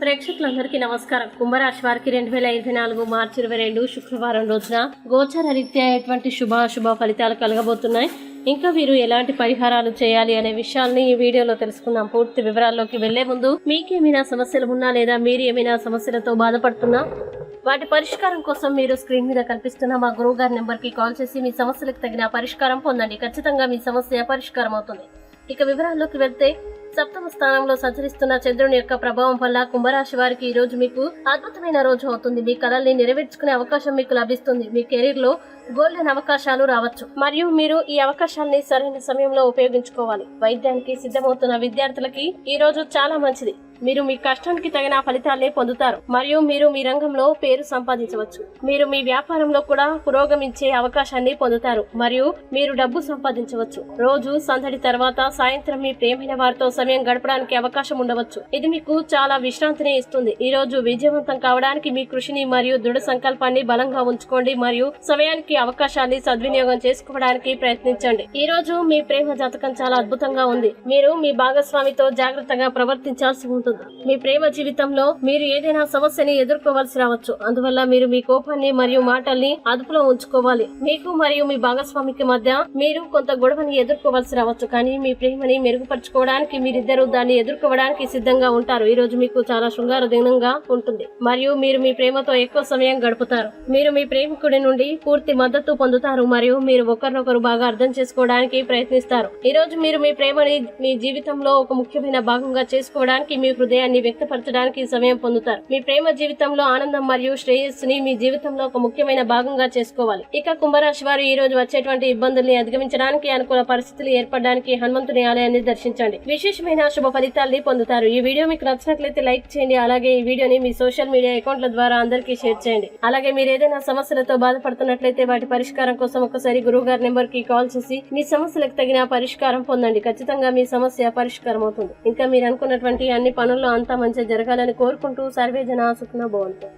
ప్రేక్షకులందరికీ నమస్కారం. కుంభరాశి వారికి రెండు వేల ఇరవై నాలుగు మార్చి ఇరవై రెండు శుక్రవారం రోజున గోచర రీత్యా ఎటువంటి శుభాశుభ ఫలితాలు కలగబోతున్నాయి? ఇంకా వీరు ఎలాంటి పరిహారాలు చేయాలి అనే విషయాల్ని ఈ వీడియోలో తెలుసుకుందాం. పూర్తి వివరాల్లోకి వెళ్ళే ముందు మీకేమైనా సమస్యలు ఉన్నా లేదా మీరు ఏమైనా సమస్యలతో బాధపడుతున్నా వాటి పరిష్కారం కోసం మీరు స్క్రీన్ మీద కనిపిస్తున్న మా గురువు గారి నెంబర్కి కాల్ చేసి మీ సమస్యలకు తగిన పరిష్కారం పొందండి. ఖచ్చితంగా మీ సమస్య పరిష్కారం అవుతుంది ఇక వివరాల్లోకి వెళ్తే సప్తమ స్థానంలో సంచరిస్తున్న చంద్రుని యొక్క ప్రభావం వల్ల కుంభరాశి వారికి ఈ రోజు మీకు అద్భుతమైన రోజు అవుతుంది. మీ కళల్ని నెరవేర్చుకునే అవకాశం మీకు లభిస్తుంది. మీ కెరీర్లో గోల్డెన్ అవకాశాలు రావచ్చు. మరియు మీరు ఈ అవకాశాన్ని సరైన సమయంలో ఉపయోగించుకోవాలి. వైద్యానికి సిద్ధమవుతున్న విద్యార్థులకి ఈ రోజు చాలా మంచిది. మీరు మీ కష్టానికి తగిన ఫలితాలే పొందుతారు. మరియు మీరు మీ రంగంలో పేరు సంపాదించవచ్చు. మీరు మీ వ్యాపారంలో కూడా పురోగమించే అవకాశాన్ని పొందుతారు. మరియు మీరు డబ్బు సంపాదించవచ్చు. రోజు సందడి తర్వాత సాయంత్రం మీ ప్రేమైన వారితో సమయం గడపడానికి అవకాశం ఉండవచ్చు. ఇది మీకు చాలా విశ్రాంతిని ఇస్తుంది. ఈ రోజు విజయవంతం కావడానికి మీ కృషిని మరియు దృఢ సంకల్పాన్ని బలంగా ఉంచుకోండి మరియు సమయానికి అవకాశాన్ని సద్వినియోగం చేసుకోవడానికి ప్రయత్నించండి. ఈ రోజు మీ ప్రేమ జాతకం చాలా అద్భుతంగా ఉంది. మీరు మీ భాగస్వామితో జాగ్రత్తగా ప్రవర్తించాల్సి ఉంటుంది. మీ ప్రేమ జీవితంలో మీరు ఏదైనా సమస్యని ఎదుర్కోవాల్సి రావచ్చు. అందువల్ల మీరు మీ కోపాన్ని మరియు మాటల్ని అదుపులో ఉంచుకోవాలి. మీకు మరియు మీ భాగస్వామికి మధ్య మీరు కొంత గొడవని ఎదుర్కోవాల్సి రావచ్చు. కానీ మీ ప్రేమని మెరుగుపరచుకోవడానికి మీరిద్దరూ దాన్ని ఎదుర్కోవడానికి సిద్ధంగా ఉంటారు. ఈ రోజు మీకు చాలా శృంగార దినంగా ఉంటుంది. మరియు మీరు మీ ప్రేమతో ఎక్కువ సమయం గడుపుతారు. మీరు మీ ప్రేమికుడి నుండి పూర్తి మద్దతు పొందుతారు. మరియు మీరు ఒకరినొకరు బాగా అర్థం చేసుకోవడానికి ప్రయత్నిస్తారు. ఈ రోజు మీరు మీ ప్రేమని మీ జీవితంలో ఒక ముఖ్యమైన భాగంగా చేసుకోవడానికి మీ హృదయాన్ని వ్యక్తపరచడానికి సమయం పొందుతారు. మీ ప్రేమ జీవితంలో ఆనందం మరియు శ్రేయస్సుని మీ జీవితంలో ఒక ముఖ్యమైన భాగంగా చేసుకోవాలి. ఇక కుంభరాశి వారు ఈ రోజు వచ్చేటువంటి ఇబ్బందుల్ని అధిగమించడానికి అనుకూల పరిస్థితులు ఏర్పడడానికి హనుమంతుని ఆలయాన్ని దర్శించండి. విశేషమైన శుభ ఫలితాల్ని పొందుతారు. ఈ వీడియో మీకు నచ్చినట్లయితే లైక్ చేయండి. అలాగే ఈ వీడియోని మీ సోషల్ మీడియా అకౌంట్ల ద్వారా అందరికీ షేర్ చేయండి. అలాగే మీరు ఏదైనా సమస్యలతో బాధపడుతున్నట్లయితే వాటి పరిష్కారం కోసం ఒకసారి గురువు గారి నెంబర్కి కాల్ చేసి మీ సమస్యలకు తగిన పరిష్కారం పొందండి. ఖచ్చితంగా మీ సమస్య పరిష్కారం అవుతుంది ఇంకా మీరు అనుకున్నటువంటి అన్ని పనుల్లో అంతా మంచిగా జరగాలని కోరుకుంటూ సర్వే జన సుఖన బాగుంటుంది